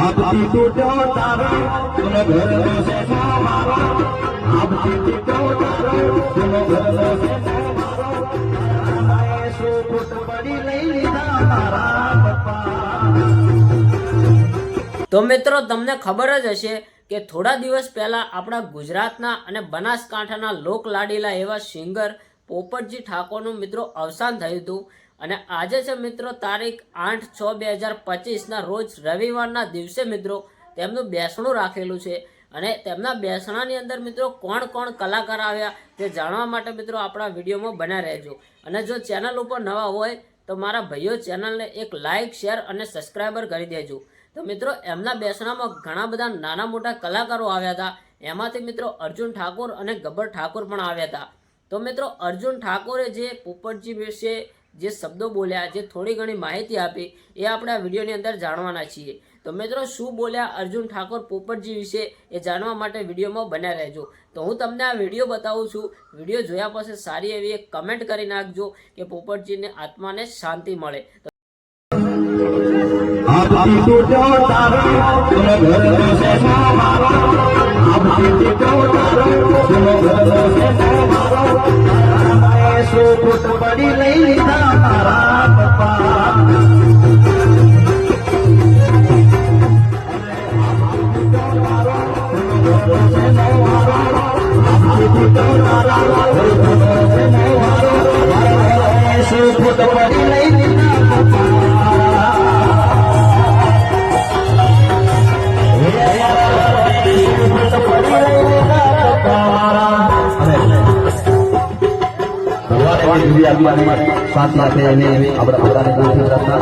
આપથી તૂટ્યો તારો તુનો ઘરનો છે મારો. આપથી તૂટ્યો તારો તુનો ઘરનો છે મારો. શું ફૂટ પડી લઈ લીધા તારા તો મિત્રો, તમને ખબર જ હશે કે થોડા દિવસ પહેલાં આપણા ગુજરાતના અને બનાસકાંઠાના લોક લાડીલા એવા સિંગર પોપટજી ઠાકોરનું મિત્રો અવસાન થયું હતું. અને આજે છે મિત્રો તારીખ આઠ છ બે હજાર પચીસના રોજ રવિવારના દિવસે મિત્રો તેમનું બેસણું રાખેલું છે. અને તેમના બેસણાની અંદર મિત્રો કોણ કોણ કલાકાર આવ્યા તે જાણવા માટે મિત્રો આપણા વિડીયોમાં બન્યા રહેજો. અને જો ચેનલ ઉપર નવા હોય તો મારા ભાઈઓ ચેનલને એક લાઇક શેર અને સબસ્ક્રાઈબર કરી દેજો. તો મિત્રો એમના બેસણામાં ઘણા બધા નાના મોટા કલાકારો આવ્યા હતા. એમાંથી મિત્રો અર્જુન ઠાકોર અને ગબ્બર ઠાકોર પણ આવ્યા હતા. તો મિત્રો અર્જુન ઠાકોરે જે પોપટજી વિશે જે શબ્દો બોલ્યા, જે થોડી ઘણી માહિતી આપી, એ આપણે આ વિડીયોની અંદર જાણવાના છીએ. તો મિત્રો, શું બોલ્યા અર્જુન ઠાકોર પોપટજી વિશે એ જાણવા માટે વિડીયોમાં બન્યા રહેજો. તો હું તમને આ વીડિયો બતાવું છું. વીડિયો જોયા પછી સારી એવી એક કમેન્ટ કરી નાખજો કે પોપટજીને આત્માને શાંતિ મળે. તો મારો મારો શું ફૂટ પડી લઈ લીધા મારા પપ્પા શું શાંતિ સાથે એને આપણા બધાને બોલતી પ્રાર્થના